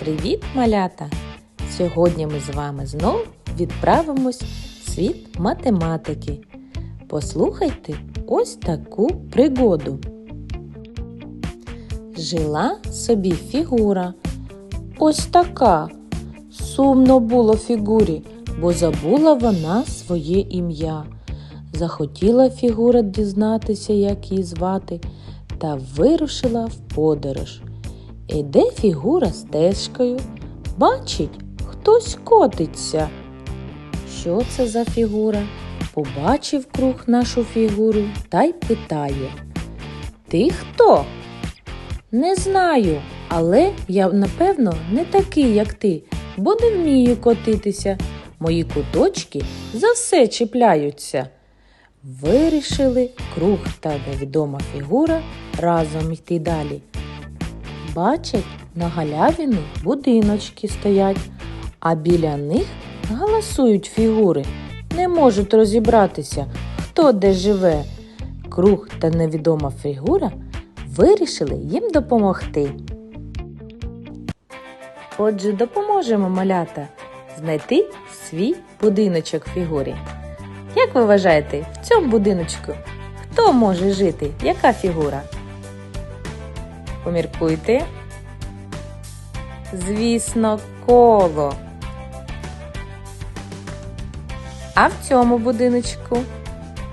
Привіт, малята! Сьогодні ми з вами знов відправимось в світ математики. Послухайте ось таку пригоду. Жила собі фігура. Ось така. Сумно було фігурі, бо забула вона своє ім'я. Захотіла фігура дізнатися, як її звати, та вирушила в подорож. Іде фігура стежкою, бачить, хтось котиться. Що це за фігура? Побачив круг нашу фігуру та й питає. Ти хто? Не знаю, але я, напевно, не такий, як ти, бо не вмію котитися. Мої куточки за все чіпляються. Вирішили круг та невідома фігура разом йти далі. Бачать, на галявіни будиночки стоять, а біля них галасують фігури. Не можуть розібратися, хто де живе. Круг та невідома фігура вирішили їм допомогти. Отже, допоможемо малята знайти свій будиночок фігурі. Як ви вважаєте, в цьому будиночку хто може жити? Яка фігура? Поміркуйте. Звісно, коло. А в цьому будиночку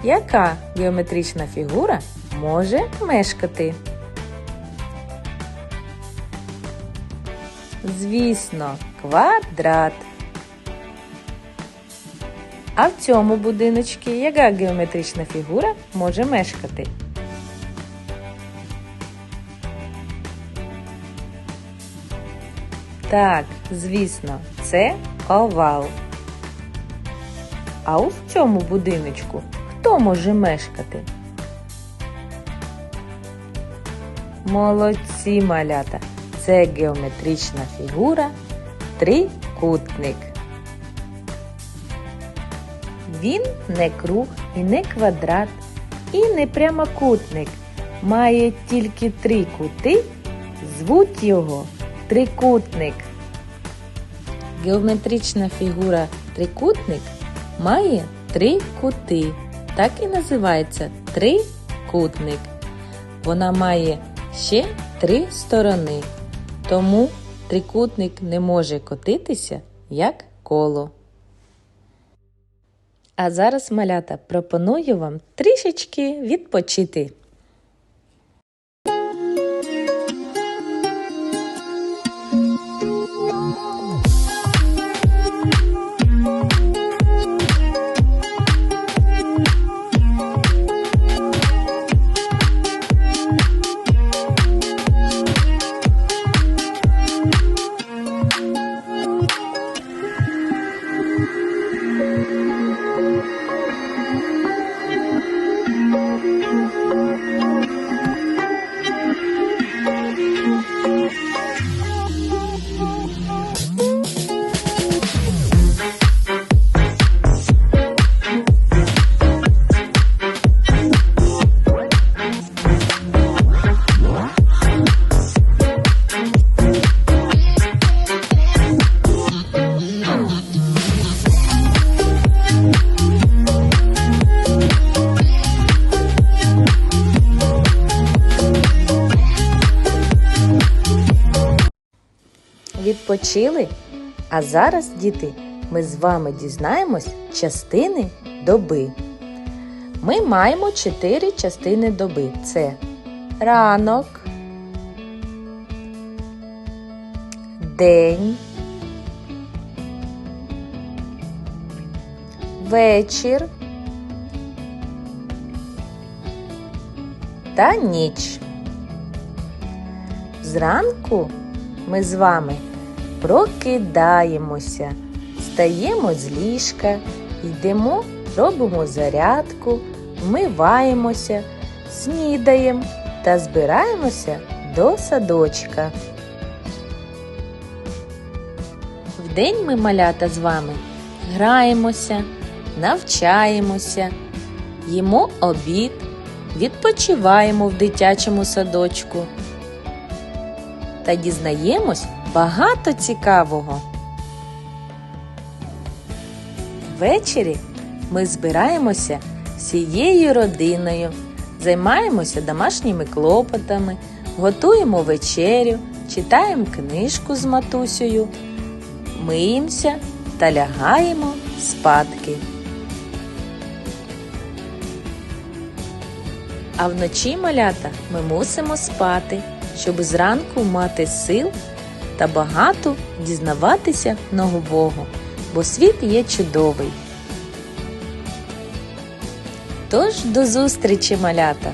яка геометрична фігура може мешкати? Звісно, квадрат. А в цьому будиночку яка геометрична фігура може мешкати? Так, звісно, це овал. А у цьому будиночку хто може мешкати? Молодці малята! Це геометрична фігура трикутник. Він не круг і не квадрат, і не прямокутник. Має тільки три кути, звуть його трикутник. Геометрична фігура трикутник має три кути. Так і називається трикутник. Вона має ще три сторони, тому трикутник не може котитися як коло. А зараз, малята, пропоную вам трішечки відпочити. Відпочили? А зараз, діти, ми з вами дізнаємось частини доби. Ми маємо чотири частини доби. Це ранок, день, вечір та ніч. Зранку ми з вами прокидаємося, стаємо з ліжка, йдемо, робимо зарядку, вмиваємося, снідаємо та збираємося до садочка. Вдень ми малята з вами граємося, навчаємося, їмо обід, відпочиваємо в дитячому садочку та дізнаємось багато цікавого. Ввечері ми збираємося всією родиною, займаємося домашніми клопотами, готуємо вечерю, читаємо книжку з матусею, миємося та лягаємо спадки. А вночі малята ми мусимо спати, щоб зранку мати сил та багато дізнаватися нового, бо світ є чудовий. Тож до зустрічі, малята!